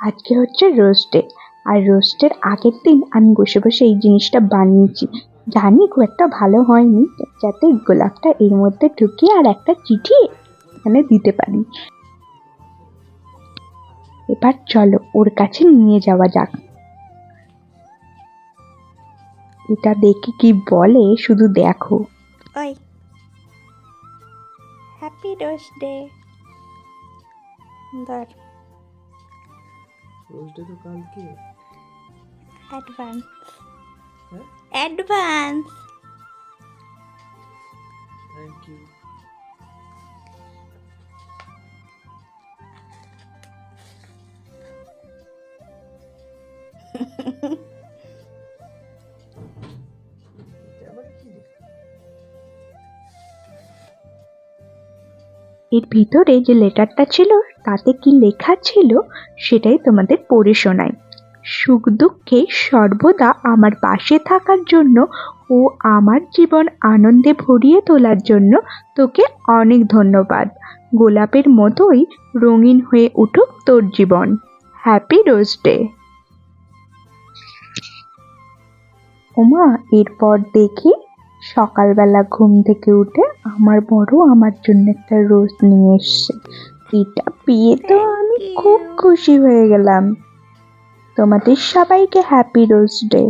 আজকে হচ্ছে ডে আর রোস্টের আগের দিন আমি বসে বসে এই জিনিসটা বানিয়েছি। জানি খুব একটা ভালো হয়নি, যাতে গোলাপটা এর মধ্যে ঢুকিয়ে আর একটা চিঠি এখানে দিতে পারি। এবার চলো ওর কাছে নিয়ে যাওয়া যাক। এটা দেখে কি বলে শুধু দেখো। ওই। Happy rose day rose day তো কালকে। অ্যাডভান্স হ্যাঁ? অ্যাডভান্স থ্যাংক ইউ এর ভিতরে যে লেটারটা ছিল তাতে কি লেখা ছিল সেটাই তোমাদের পড়ে শোনাই। সুখ দুঃখে সর্বদা আমার পাশে থাকার জন্য ও আমার জীবন আনন্দে ভরিয়ে তোলার জন্য তোকে অনেক ধন্যবাদ। গোলাপের মতোই রঙিন হয়ে উঠুক তোর জীবন। হ্যাপি রোজ ডে ওমা, এরপর দেখি সকালবেলা ঘুম থেকে উঠে আমার বড় আমার জন্য একটা রোজ নিয়ে এসছে। এটা পেয়ে তো আমি খুব খুশি হয়ে গেলাম। তোমাদের সবাইকে হ্যাপি রোজ ডে